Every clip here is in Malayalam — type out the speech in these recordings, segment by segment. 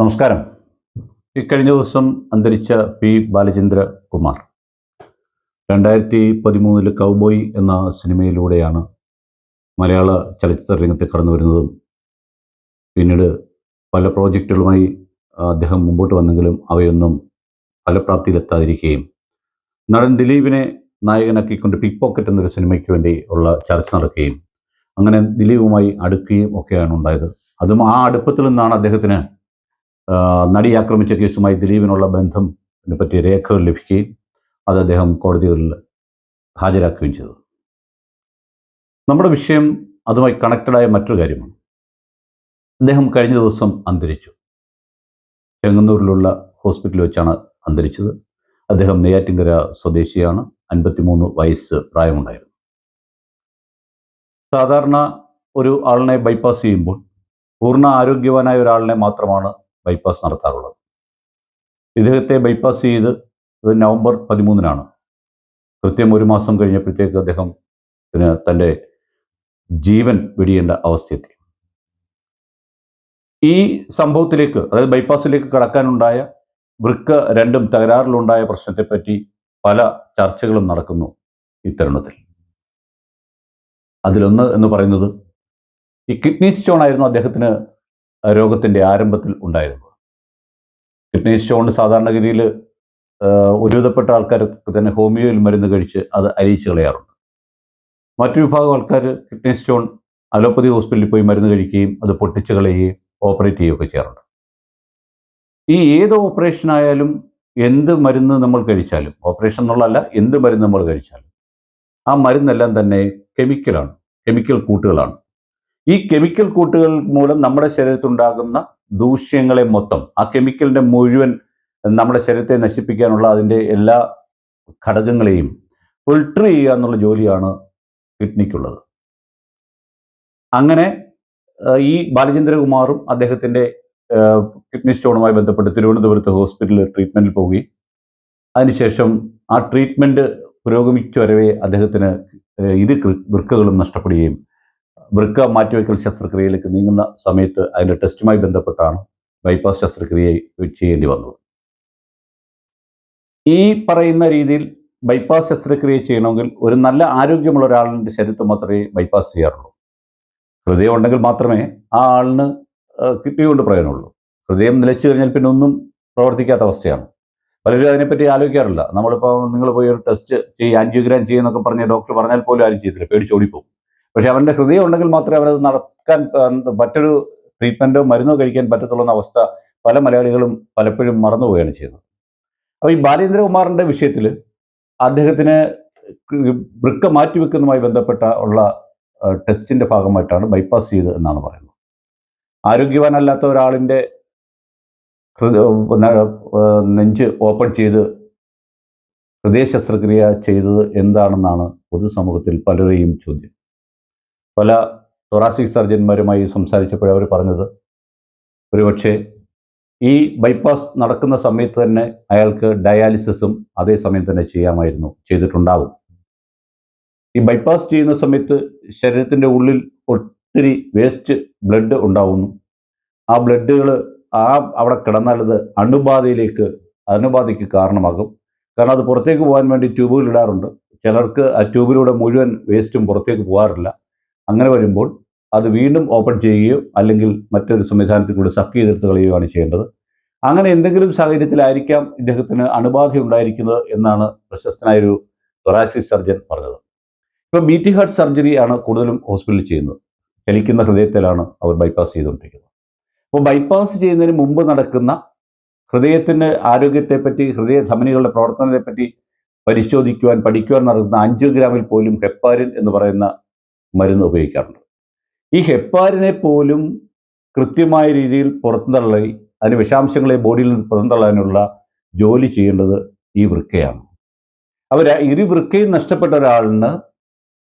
നമസ്കാരം. ഇക്കഴിഞ്ഞ ദിവസം അന്തരിച്ച പി ബാലചന്ദ്ര കുമാർ. രണ്ടായിരത്തി പതിമൂന്നിൽ കൗബോയ് എന്ന സിനിമയിലൂടെയാണ് മലയാള ചലച്ചിത്ര രംഗത്ത് കടന്നു വരുന്നതും പിന്നീട് പല പ്രോജക്റ്റുകളുമായി അദ്ദേഹം മുമ്പോട്ട് വന്നെങ്കിലും അവയൊന്നും ഫലപ്രാപ്തിയിലെത്താതിരിക്കുകയും നടൻ ദിലീപിനെ നായകനാക്കിക്കൊണ്ട് പിക് പോക്കറ്റ് എന്നൊരു സിനിമയ്ക്ക് വേണ്ടി ഉള്ള ചർച്ച നടക്കുകയും അങ്ങനെ ദിലീപുമായി അടുക്കുകയും ഒക്കെയാണ് ഉണ്ടായത്. അതും ആ അടുപ്പത്തിൽ നിന്നാണ് അദ്ദേഹത്തിന് നടി ആക്രമിച്ച കേസുമായി ദിലീപിനുള്ള ബന്ധം പറ്റിയ രേഖകൾ ലഭിക്കുകയും അത് അദ്ദേഹം കോടതികളിൽ ഹാജരാക്കുകയും ചെയ്തു. നമ്മുടെ വിഷയം അതുമായി കണക്റ്റഡായ മറ്റൊരു കാര്യമാണ്. അദ്ദേഹം കഴിഞ്ഞ ദിവസം അന്തരിച്ചു. ചെങ്ങന്നൂരിലുള്ള ഹോസ്പിറ്റലിൽ വെച്ചാണ് അന്തരിച്ചത്. അദ്ദേഹം നെയ്യാറ്റിങ്കര സ്വദേശിയാണ്. അൻപത്തിമൂന്ന് വയസ്സ് പ്രായമുണ്ടായിരുന്നു. സാധാരണ ഒരു ആളിനെ ബൈപ്പാസ് ചെയ്യുമ്പോൾ പൂർണ ആരോഗ്യവാനായ ഒരാളിനെ മാത്രമാണ് ബൈപ്പാസ് നടത്താറുള്ളത്. ഇദ്ദേഹത്തെ ബൈപ്പാസ് ചെയ്ത് അത് നവംബർ പതിമൂന്നിനാണ്. കൃത്യം ഒരു മാസം കഴിഞ്ഞപ്പോഴത്തേക്ക് അദ്ദേഹം പിന്നെ തന്റെ ജീവൻ വെടിയേണ്ട അവസ്ഥയെത്തി. ഈ സംഭവത്തിലേക്ക് അതായത് ബൈപ്പാസിലേക്ക് കടക്കാനുണ്ടായ വൃക്ക രണ്ടും തകരാറിലുണ്ടായ പ്രശ്നത്തെപ്പറ്റി പല ചർച്ചകളും നടക്കുന്നു ഇത്തരുണത്തിൽ. അതിലൊന്ന് എന്ന് പറയുന്നത് ഈ കിഡ്നി സ്റ്റോൺ ആയിരുന്നു അദ്ദേഹത്തിന് രോഗത്തിന്റെ ആരംഭത്തിൽ ഉണ്ടായിരുന്നത് കിഡ്നി സ്റ്റോൺ സാധാരണഗതിയിൽ ഒരുവിധപ്പെട്ട ആൾക്കാർ തന്നെ ഹോമിയോയിൽ മരുന്ന് കഴിച്ച് അത് അരിയിച്ചു കളയാറുണ്ട്. മറ്റു വിഭാഗം ആൾക്കാർ കിഡ്നി സ്റ്റോൺ അലോപ്പതി ഹോസ്പിറ്റലിൽ പോയി മരുന്ന് കഴിക്കുകയും അത് പൊട്ടിച്ച് കളയുകയും ഓപ്പറേറ്റ് ചെയ്യുകയൊക്കെ ചെയ്യാറുണ്ട്. ഈ ഏത് ഓപ്പറേഷൻ ആയാലും എന്ത് മരുന്ന് നമ്മൾ കഴിച്ചാലും ഓപ്പറേഷൻ എന്നുള്ളതല്ല എന്ത് മരുന്ന് നമ്മൾ കഴിച്ചാലും ആ മരുന്നെല്ലാം തന്നെ കെമിക്കലാണ് കെമിക്കൽ കൂട്ടുകളാണ്. ഈ കെമിക്കൽ കൂട്ടുകൾ മൂലം നമ്മുടെ ശരീരത്തുണ്ടാകുന്ന ദൂഷ്യങ്ങളെ മൊത്തം ആ കെമിക്കലിന്റെ മുഴുവൻ നമ്മുടെ ശരീരത്തെ നശിപ്പിക്കാനുള്ള അതിന്റെ എല്ലാ ഘടകങ്ങളെയും ഫിൽട്ടർ ചെയ്യുക എന്നുള്ള ജോലിയാണ് കിഡ്നിക്കുള്ളത്. അങ്ങനെ ഈ ബാലചന്ദ്രകുമാറും അദ്ദേഹത്തിന്റെ കിഡ്നി സ്റ്റോണുമായി ബന്ധപ്പെട്ട് തിരുവനന്തപുരത്ത് ഹോസ്പിറ്റലിൽ ട്രീറ്റ്മെന്റിൽ പോവുകയും അതിനുശേഷം ആ ട്രീറ്റ്മെന്റ് പുരോഗമിച്ചു വരവേ അദ്ദേഹത്തിന് ഇരു വൃക്കകളും നഷ്ടപ്പെടുകയും വൃക്ക മാറ്റിവെക്കൽ ശസ്ത്രക്രിയയിലേക്ക് നീങ്ങുന്ന സമയത്ത് അതിന്റെ ടെസ്റ്റുമായി ബന്ധപ്പെട്ടാണ് ബൈപ്പാസ് ശസ്ത്രക്രിയ ചെയ്യേണ്ടി വന്നത്. ഈ പറയുന്ന രീതിയിൽ ബൈപ്പാസ് ശസ്ത്രക്രിയ ചെയ്യണമെങ്കിൽ ഒരു നല്ല ആരോഗ്യമുള്ള ഒരാളിന്റെ ശരീരത്തിൽ മാത്രമേ ബൈപ്പാസ് ചെയ്യാറുള്ളൂ. ഹൃദയം ഉണ്ടെങ്കിൽ മാത്രമേ ആ ആളിന് കിഡ്നി കൊണ്ട് പ്രയോജനമുള്ളൂ. ഹൃദയം നിലച്ചു കഴിഞ്ഞാൽ പിന്നെ ഒന്നും പ്രവർത്തിക്കാത്ത അവസ്ഥയാണ്. പലരും അതിനെപ്പറ്റി ആലോചിക്കാറില്ല. നമ്മളിപ്പോൾ നിങ്ങൾ പോയി ഒരു ടെസ്റ്റ് ചെയ്യും ആൻജിയോഗ്രാം ചെയ്യുന്നൊക്കെ പറഞ്ഞ ഡോക്ടർ പറഞ്ഞാൽ പോലും ആരും ചെയ്തില്ല പേടിച്ചോടിപ്പോകും പക്ഷെ അവന്റെ ഹൃദയം ഉണ്ടെങ്കിൽ മാത്രമേ അവനത് നടക്കാൻ മറ്റൊരു ട്രീറ്റ്മെന്റോ മരുന്നോ കഴിക്കാൻ പറ്റത്തുള്ളൂ എന്ന അവസ്ഥ പല മലയാളികളും പലപ്പോഴും മറന്നുപോവുകയാണ് ചെയ്യുന്നത്. അപ്പോൾ ഈ ബാലേന്ദ്രകുമാറിന്റെ വിഷയത്തിൽ അദ്ദേഹത്തിന് വൃക്ക മാറ്റിവെക്കുന്നതുമായി ബന്ധപ്പെട്ട ഉള്ള ടെസ്റ്റിന്റെ ഭാഗമായിട്ടാണ് ബൈപ്പാസ് ചെയ്ത് എന്നാണ് പറയുന്നത്. ആരോഗ്യവാനല്ലാത്ത ഒരാളിന്റെ നെഞ്ച് ഓപ്പൺ ചെയ്ത് ഹൃദയ ശസ്ത്രക്രിയ ചെയ്തത് എന്താണെന്നാണ് പൊതുസമൂഹത്തിൽ പലരെയും ചോദ്യം. പല തൊറാസിക് സർജന്മാരുമായി സംസാരിച്ചപ്പോൾ അവർ പറഞ്ഞത്. ഒരുപക്ഷെ ഈ ബൈപ്പാസ് നടക്കുന്ന സമയത്ത് തന്നെ അയാൾക്ക് ഡയാലിസിസും അതേ സമയം തന്നെ ചെയ്യാമായിരുന്നു ചെയ്തിട്ടുണ്ടാവും. ഈ ബൈപ്പാസ് ചെയ്യുന്ന സമയത്ത് ശരീരത്തിന്റെ ഉള്ളിൽ ഒത്തിരി വേസ്റ്റ് ബ്ലഡ് ഉണ്ടാവുന്നു. ആ ബ്ലഡുകൾ ആ അവിടെ കിടന്നാലത് അണുബാധയിലേക്ക് അണുബാധയ്ക്ക് കാരണമാകും. കാരണം അത് പുറത്തേക്ക് പോകാൻ വേണ്ടി ട്യൂബുകൾ ഇടാറുണ്ട്. ചിലർക്ക് ആ ട്യൂബിലൂടെ മുഴുവൻ വേസ്റ്റും പുറത്തേക്ക് പോകാറില്ല. അങ്ങനെ വരുമ്പോൾ അത് വീണ്ടും ഓപ്പൺ ചെയ്യുകയോ അല്ലെങ്കിൽ മറ്റൊരു സംവിധാനത്തിൽ കൂടി സക്ക് ചെയ്തെടുത്ത് കളയുകയാണ് ചെയ്യേണ്ടത്. അങ്ങനെ എന്തെങ്കിലും സാഹചര്യത്തിലായിരിക്കാം ഇദ്ദേഹത്തിന് അണുബാധ ഉണ്ടായിരിക്കുന്നത് എന്നാണ് പ്രശസ്തനായൊരു തൊറാസിക് സർജൻ പറഞ്ഞത്. ഇപ്പോൾ ബീറ്റി ഹാർട്ട് സർജറി ആണ് കൂടുതലും ഹോസ്പിറ്റലിൽ ചെയ്യുന്നത്. ചലിക്കുന്ന ഹൃദയത്തിലാണ് അവർ ബൈപ്പാസ് ചെയ്തുകൊണ്ടിരിക്കുന്നത്. അപ്പോൾ ബൈപ്പാസ് ചെയ്യുന്നതിന് മുമ്പ് നടക്കുന്ന ഹൃദയത്തിന്റെ ആരോഗ്യത്തെപ്പറ്റി ഹൃദയ ധമനികളുടെ പ്രവർത്തനത്തെപ്പറ്റി പരിശോധിക്കുവാൻ പഠിക്കുവാൻ നടക്കുന്ന അഞ്ച് ഗ്രാമിൽ പോലും ഹെപ്പാരിൻ എന്ന് പറയുന്ന മരുന്ന് ഉപയോഗിക്കാറുണ്ട്. ഈ ഹെപ്പാരിനെ പോലും കൃത്യമായ രീതിയിൽ പുറന്തള്ളി അതിന് വിഷാംശങ്ങളെ ബോഡിയിൽ നിന്ന് പുറന്തള്ളാനുള്ള ജോലി ചെയ്യേണ്ടത് ഈ വൃക്കയാണ്. അവർ ഇരു വൃക്കയും നഷ്ടപ്പെട്ട ഒരാളിന്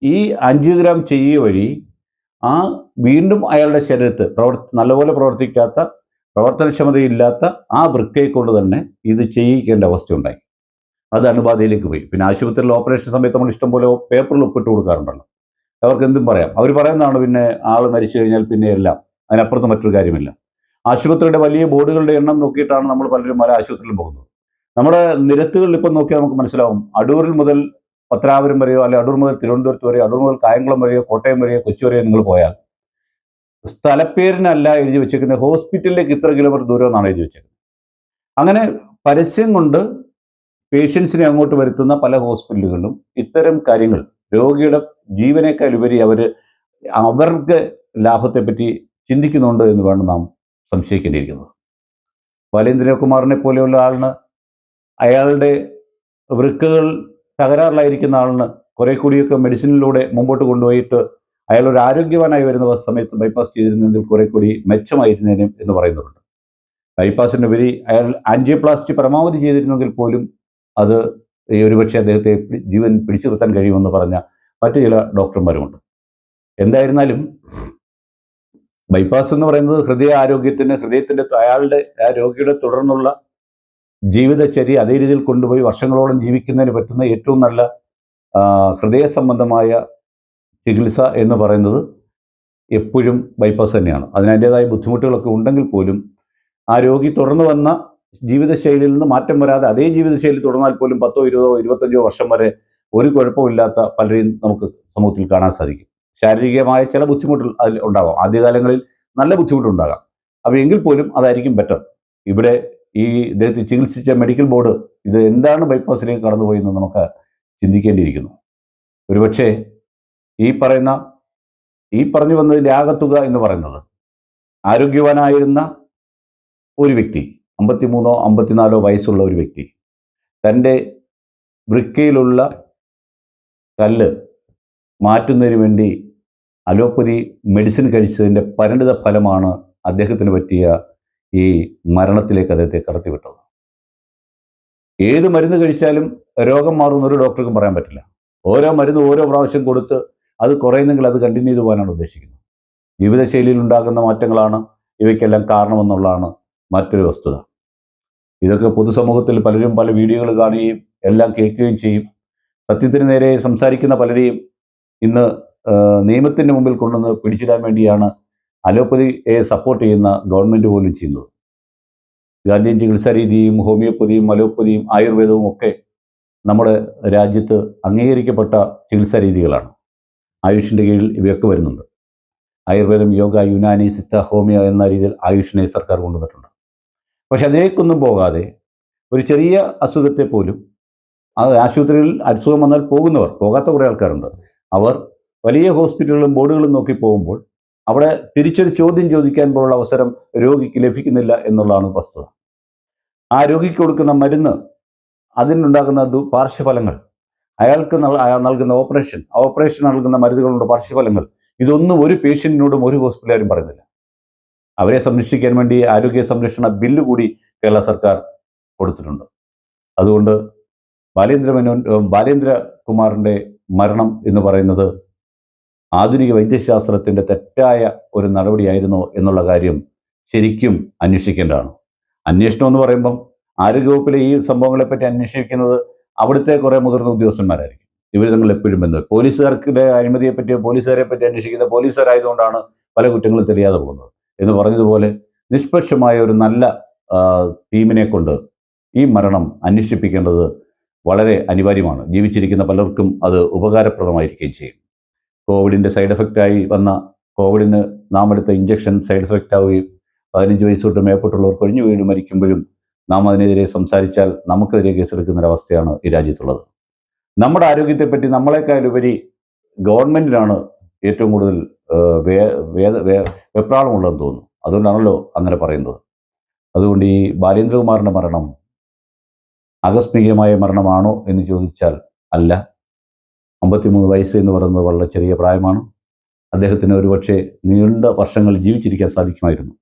ഈ അഞ്ച് ഗ്രാം ചെയ്യുക വഴി ആ വീണ്ടും അയാളുടെ ശരീരത്ത് പ്രവർ നല്ലപോലെ പ്രവർത്തിക്കാത്ത പ്രവർത്തനക്ഷമതയില്ലാത്ത ആ വൃക്കയെ കൊണ്ട് തന്നെ ഇത് ചെയ്യിക്കേണ്ട അവസ്ഥ ഉണ്ടായി. അത് അണുബാധയിലേക്ക് പോയി. പിന്നെ ആശുപത്രിയിൽ ഓപ്പറേഷൻ സമയത്ത് നമ്മൾ ഇഷ്ടംപോലെ പേപ്പറിൽ ഒപ്പിട്ട് കൊടുക്കാറുണ്ടല്ലോ. അവർക്ക് എന്തും പറയാം. അവർ പറയുന്നതാണ് പിന്നെ ആൾ മരിച്ചു കഴിഞ്ഞാൽ പിന്നെ എല്ലാം. അതിനപ്പുറത്ത് മറ്റൊരു കാര്യമില്ല. ആശുപത്രിയുടെ വലിയ ബോർഡുകളുടെ എണ്ണം നോക്കിയിട്ടാണ് നമ്മൾ പലരും പല ആശുപത്രിയിലും പോകുന്നത്. നമ്മുടെ നിരത്തുകളിൽ ഇപ്പം നോക്കിയാൽ നമുക്ക് മനസ്സിലാവും. അടൂരിൽ മുതൽ പത്രാപുരം വരെയോ അല്ലെങ്കിൽ അടൂർ മുതൽ തിരുവനന്തപുരത്ത് വരെയോ അടൂർ മുതൽ കായംകുളം വരെയോ കോട്ടയം വരെയോ കൊച്ചി വരെയോ നിങ്ങൾ പോയാൽ സ്ഥലപ്പേരിനല്ല എഴുതി വെച്ചേക്കുന്നത് ഹോസ്പിറ്റലിലേക്ക് ഇത്ര കിലോമീറ്റർ ദൂരം എന്നാണ് എഴുതി വെച്ചേക്കുന്നത് അങ്ങനെ പരസ്യം കൊണ്ട് പേഷ്യൻസിനെ അങ്ങോട്ട് വരുത്തുന്ന പല ഹോസ്പിറ്റലുകളിലും ഇത്തരം കാര്യങ്ങൾ രോഗിയുടെ ജീവനേക്കാൾ ഉപരി അവർ അവർക്ക് ലാഭത്തെപ്പറ്റി ചിന്തിക്കുന്നുണ്ട് എന്ന് വേണം നാം സംശയിക്കേണ്ടിയിരിക്കുന്നത്. ബാലേന്ദ്രകുമാറിനെ പോലെയുള്ള ആളിന് അയാളുടെ വൃക്കകൾ തകരാറിലായിരിക്കുന്ന ആളിന് കുറെ കൂടിയൊക്കെ മെഡിസിനിലൂടെ മുമ്പോട്ട് കൊണ്ടുപോയിട്ട് അയാൾ ഒരു ആരോഗ്യവാനായി വരുന്ന സമയത്ത് ബൈപ്പാസ് ചെയ്തിരുന്നതിൽ കുറെ കൂടി മെച്ചമായിരുന്നേനും എന്ന് പറയുന്നുണ്ട്. ബൈപ്പാസിനുപരി അയാൾ ആൻജിയോപ്ലാസ്റ്റി പരമാവധി ചെയ്തിരുന്നെങ്കിൽ പോലും അത് ഈ ഒരുപക്ഷെ അദ്ദേഹത്തെ ജീവൻ പിടിച്ചു നിർത്താൻ കഴിയുമെന്ന് പറഞ്ഞ മറ്റു ചില ഡോക്ടർമാരുമുണ്ട്. എന്തായിരുന്നാലും ബൈപ്പാസ് എന്ന് പറയുന്നത് ഹൃദയ ആരോഗ്യത്തിന് ഹൃദയത്തിന്റെ അയാളുടെ ആ രോഗിയുടെ തുടർന്നുള്ള ജീവിതചര്യ അതേ രീതിയിൽ കൊണ്ടുപോയി വർഷങ്ങളോളം ജീവിക്കുന്നതിന് പറ്റുന്ന ഏറ്റവും നല്ല ഹൃദയ സംബന്ധമായ ചികിത്സ എന്ന് പറയുന്നത് എപ്പോഴും ബൈപ്പാസ് തന്നെയാണ്. അതിനതിന്റെതായ ബുദ്ധിമുട്ടുകളൊക്കെ ഉണ്ടെങ്കിൽ പോലും ആ രോഗി തുടർന്ന് വന്ന ജീവിതശൈലിയിൽ നിന്ന് മാറ്റം വരാതെ അതേ ജീവിതശൈലി തുടർന്നാൽ പോലും പത്തോ ഇരുപതോ ഇരുപത്തഞ്ചോ വർഷം വരെ ഒരു കുഴപ്പമില്ലാത്ത പലരെയും നമുക്ക് സമൂഹത്തിൽ കാണാൻ സാധിക്കും. ശാരീരികമായ ചില ബുദ്ധിമുട്ടുകൾ അതിൽ ഉണ്ടാകാം ആദ്യകാലങ്ങളിൽ നല്ല ബുദ്ധിമുട്ടുണ്ടാകാം. അപ്പോൾ എങ്കിൽ പോലും അതായിരിക്കും ബെറ്റർ ഇവിടെ ഈ ഇദ്ദേഹത്തെ ചികിത്സിച്ച മെഡിക്കൽ ബോർഡ് ഇത് എന്താണ് ബൈപ്പാസിലേക്ക് കടന്നുപോയെന്ന് നമുക്ക് ചിന്തിക്കേണ്ടിയിരിക്കുന്നു. ഒരുപക്ഷെ ഈ പറയുന്ന ഈ പറഞ്ഞു വന്നതിന്റെ ആകത്തുക എന്ന് പറയുന്നത് ആരോഗ്യവാനായിരുന്ന ഒരു വ്യക്തി അമ്പത്തിമൂന്നോ അമ്പത്തിനാലോ വയസ്സുള്ള ഒരു വ്യക്തി. തന്റെ വൃക്കയിലുള്ള കല്ല് മാറ്റുന്നതിന് വേണ്ടി അലോപ്പതി മെഡിസിൻ കഴിച്ചതിന്റെ പരിണിത ഫലമാണ് അദ്ദേഹത്തിന് പറ്റിയ ഈ മരണത്തിലേക്ക് അദ്ദേഹത്തെ കടത്തിവിട്ടത്. ഏത് മരുന്ന് കഴിച്ചാലും രോഗം മാറുമെന്ന് ഒരു ഡോക്ടർക്കും പറയാൻ പറ്റില്ല. ഓരോ മരുന്ന് ഓരോ പ്രാവശ്യം കൊടുത്ത് അത് കുറയുന്നെങ്കിൽ അത് കണ്ടിന്യൂ ചെയ്തു പോകാനാണ് ഉദ്ദേശിക്കുന്നത്. ജീവിതശൈലിയിൽ ഉണ്ടാകുന്ന മാറ്റങ്ങളാണ് ഇവയ്ക്കെല്ലാം കാരണമെന്നുള്ളതാണ് മറ്റൊരു വസ്തുത. ഇതൊക്കെ പൊതുസമൂഹത്തിൽ പലരും പല വീഡിയോകൾ കാണുകയും എല്ലാം കേൾക്കുകയും ചെയ്യും. സത്യത്തിന് നേരെ സംസാരിക്കുന്ന പലരെയും ഇന്ന് നിയമത്തിന്റെ മുമ്പിൽ കൊണ്ടുവന്ന് പിടിച്ചിടാൻ വേണ്ടിയാണ് അലോപ്പതിയെ സപ്പോർട്ട് ചെയ്യുന്ന ഗവൺമെന്റ് പോലും ചെയ്യുന്നത്. ഗാന്ധിയൻ ചികിത്സാ രീതിയും ഹോമിയോപ്പതിയും അലോപ്പതിയും ആയുർവേദവും ഒക്കെ നമ്മുടെ രാജ്യത്ത് അംഗീകരിക്കപ്പെട്ട ചികിത്സാ രീതികളാണ്. ആയുഷിന്റെ കീഴിൽ ഇവയൊക്കെ വരുന്നുണ്ട്. ആയുർവേദം യോഗ യുനാനി സിത്ത ഹോമിയോ എന്ന രീതിയിൽ ആയുഷിനെ സർക്കാർ കൊണ്ടുവന്നിട്ടുണ്ട്. പക്ഷെ അതിലേക്കൊന്നും പോകാതെ ഒരു ചെറിയ അസുഖത്തെ പോലും അത് ആശുപത്രിയിൽ അസുഖം വന്നാൽ പോകുന്നവർ പോകാത്ത കുറേ ആൾക്കാരുണ്ട്. അവർ വലിയ ഹോസ്പിറ്റലുകളും ബോർഡുകളും നോക്കി പോകുമ്പോൾ അവിടെ തിരിച്ചൊരു ചോദ്യം ചോദിക്കാൻ പോലുള്ള അവസരം രോഗിക്ക് ലഭിക്കുന്നില്ല എന്നുള്ളതാണ് വസ്തുത. ആ രോഗിക്ക് കൊടുക്കുന്ന മരുന്ന് അതിനുണ്ടാകുന്ന പാർശ്വഫലങ്ങൾ അയാൾക്ക് അയാൾ നൽകുന്ന ഓപ്പറേഷൻ ആ ഓപ്പറേഷൻ നൽകുന്ന മരുന്നുകളുടെ പാർശ്വഫലങ്ങൾ ഇതൊന്നും ഒരു പേഷ്യന്റിനോടും ഒരു ഹോസ്പിറ്റലുകാരും പറയുന്നില്ല. അവരെ സംരക്ഷിക്കാൻ വേണ്ടി ആരോഗ്യ സംരക്ഷണ ബില്ല് കൂടി കേരള സർക്കാർ കൊടുത്തിട്ടുണ്ട്. അതുകൊണ്ട് ബാലേന്ദ്ര മേനോൻ ബാലേന്ദ്ര കുമാറിന്റെ മരണം എന്ന് പറയുന്നത് ആധുനിക വൈദ്യശാസ്ത്രത്തിന്റെ തെറ്റായ ഒരു നടപടിയായിരുന്നോ എന്നുള്ള കാര്യം ശരിക്കും അന്വേഷിക്കേണ്ടതാണ്. അന്വേഷണം എന്ന് പറയുമ്പം ആരോഗ്യവകുപ്പിലെ ഈ സംഭവങ്ങളെപ്പറ്റി അന്വേഷിക്കുന്നത് അവിടുത്തെ കുറേ മുതിർന്ന ഉദ്യോഗസ്ഥന്മാരായിരിക്കും. ഇവർ തങ്ങൾ എപ്പോഴും ബന്ധം പോലീസുകാർക്കിടെ അഴിമതിയെ പോലീസുകാരെ പറ്റി അന്വേഷിക്കുന്ന പോലീസുകാരായതുകൊണ്ടാണ് പല കുറ്റങ്ങളും തെളിയാതെ പോകുന്നത്. എന്ന് പറഞ്ഞതുപോലെ നിഷ്പക്ഷമായ ഒരു നല്ല ടീമിനെ കൊണ്ട് ഈ മരണം അന്വേഷിപ്പിക്കേണ്ടത് വളരെ അനിവാര്യമാണ്. ജീവിച്ചിരിക്കുന്ന പലർക്കും അത് ഉപകാരപ്രദമായിരിക്കുകയും ചെയ്യും. കോവിഡിന്റെ സൈഡ് എഫക്റ്റായി വന്ന കോവിഡിന് നാം എടുത്ത ഇഞ്ചക്ഷൻ സൈഡ് എഫക്റ്റ് ആവുകയും പതിനഞ്ച് വയസ്സ് തൊട്ട് മേപ്പെട്ടുള്ളവർ കൊഴിഞ്ഞു വീണ് മരിക്കുമ്പോഴും നാം അതിനെതിരെ സംസാരിച്ചാൽ നമുക്കെതിരെ കേസെടുക്കുന്ന ഒരവസ്ഥയാണ് ഈ രാജ്യത്തുള്ളത്. നമ്മുടെ ആരോഗ്യത്തെപ്പറ്റി നമ്മളെക്കാളുപരി ഗവൺമെന്റിനാണ് ഏറ്റവും കൂടുതൽ വേദ വേ വെപ്രാളമുള്ളതെന്ന് തോന്നുന്നു. അതുകൊണ്ടാണല്ലോ അങ്ങനെ പറയുന്നത്. അതുകൊണ്ട് ഈ ബാലേന്ദ്രകുമാറിന്റെ മരണം ആകസ്മികമായ മരണമാണോ എന്ന് ചോദിച്ചാൽ അല്ല. അമ്പത്തിമൂന്ന് വയസ്സ് എന്ന് പറയുന്നത് വളരെ ചെറിയ പ്രായമാണ്. അദ്ദേഹത്തിന് ഒരുപക്ഷെ നീണ്ട വർഷങ്ങൾ ജീവിച്ചിരിക്കാൻ സാധിക്കുമായിരുന്നു.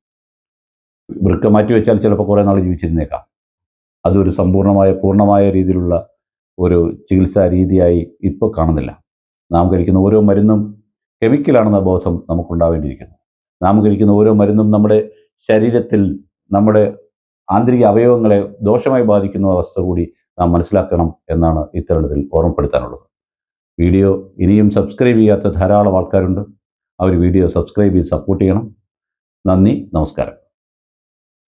വൃക്ക മാറ്റി വെച്ചാൽ ചിലപ്പോൾ കുറേ നാൾ ജീവിച്ചിരുന്നേക്കാം. അതൊരു സമ്പൂർണമായ പൂർണമായ രീതിയിലുള്ള ഒരു ചികിത്സാ രീതിയായി ഇപ്പോൾ കാണുന്നില്ല. നാം കഴിക്കുന്ന ഓരോ മരുന്നും കെമിക്കലാണെന്ന ബോധം നമുക്കുണ്ടാവേണ്ടിയിരിക്കുന്നു. നാം കഴിക്കുന്ന ഓരോ മരുന്നും നമ്മുടെ ശരീരത്തിൽ നമ്മുടെ ആന്തരിക അവയവങ്ങളെ ദോഷമായി ബാധിക്കുന്ന അവസ്ഥ കൂടി നാം മനസ്സിലാക്കണം എന്നാണ് ഇത്തരണത്തിൽ ഓർമ്മപ്പെടുത്താനുള്ളത്. വീഡിയോ ഇനിയും സബ്സ്ക്രൈബ് ചെയ്യാത്ത ധാരാളം ആൾക്കാരുണ്ട്. അവർ വീഡിയോ സബ്സ്ക്രൈബ് ചെയ്ത് സപ്പോർട്ട് ചെയ്യണം. നന്ദി നമസ്കാരം.